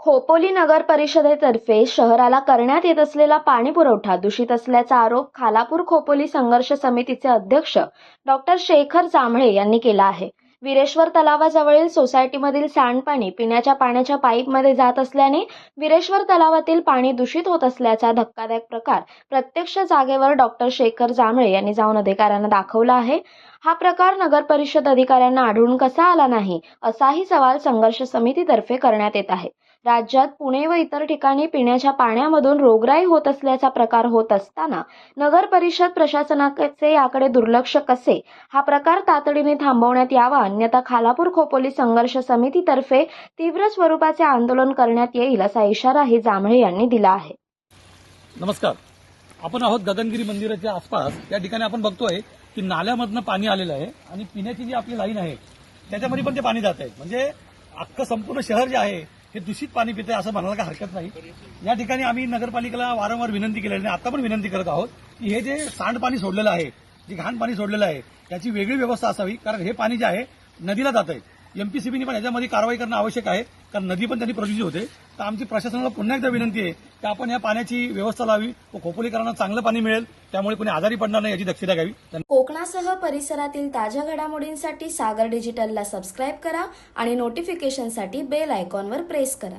खोपोली नगर परिषदेतर्फे शहराला करण्यात येत असलेला पाणी पुरवठा दूषित असल्याचा आरोप खालापूर खोपोली संघर्ष समितीचे अध्यक्ष डॉक्टर शेखर जांभळे यांनी केला आहे. विरेश्वर तलावाजवळील सोसायटीमधील सांडपाणी पिण्याच्या पाण्याच्या पाईपमध्ये जात असल्याने विरेश्वर तलावातील पाणी दूषित होत असल्याचा धक्कादायक प्रकार प्रत्यक्ष जागेवर डॉक्टर शेखर जांभळे यांनी जाऊन अधिकाऱ्यांना दाखवला आहे. हा प्रकार नगर परिषद अधिकाऱ्यांना आढळून कसा आला नाही असाही सवाल संघर्ष समितीतर्फे करण्यात येत आहे. राज्यात पुणे व इतर ठिकाणी पिण्याच्या पाण्यामधून रोगराई होत असल्याचा प्रकार होत असताना नगर परिषद प्रशासनाचे याकडे दुर्लक्ष कसे? हा प्रकार तातडीने थांबवण्यात यावा अन्यथा खालापूर खोपोली संघर्ष समितीतर्फे तीव्र स्वरूपाचे आंदोलन करण्यात येईल असा इशाराही जांभळे यांनी दिला आहे. नमस्कार. आपण आहोत गगनगिरी मंदिराच्या आसपास. या ठिकाणी आपण बघतोय की नाल्यामधनं पाणी आलेलं आहे आणि पिण्याची जी आपली लाईन आहे त्याच्यामध्ये पण ते पाणी जात आहे. म्हणजे अख्खं संपूर्ण शहर जे आहे हे दूषित पाणी पितंय असं म्हणायला काही हरकत नाही. या ठिकाणी आम्ही नगरपालिकेला वारंवार विनंती केलेली आणि आता पण विनंती करत आहोत की हे जे सांडपाणी सोडलेलं आहे जे घाण पाणी सोडलेलं आहे त्याची वेगळी व्यवस्था असावी कारण हे पाणी जे आहे नदीला जात आहे. एमपीसीबीने पण याच्यामध्ये कारवाई करणं आवश्यक आहे कारण नदी पण त्यांनी प्रदूषित होते. तर आमची प्रशासनाला पुन्हा एकदा विनंती आहे की आपण या पाण्याची व्यवस्था लावी व खोपोलीकरांना चांगलं पाणी मिळेल त्यामुळे कोणी आजारी पडणार नाही याची दक्षता घ्यावी. कोकणासह परिसरातील ताज्या घडामोडींसाठी सागर डिजिटलला सबस्क्राईब करा आणि नोटिफिकेशनसाठी बेल आयकॉनवर प्रेस करा.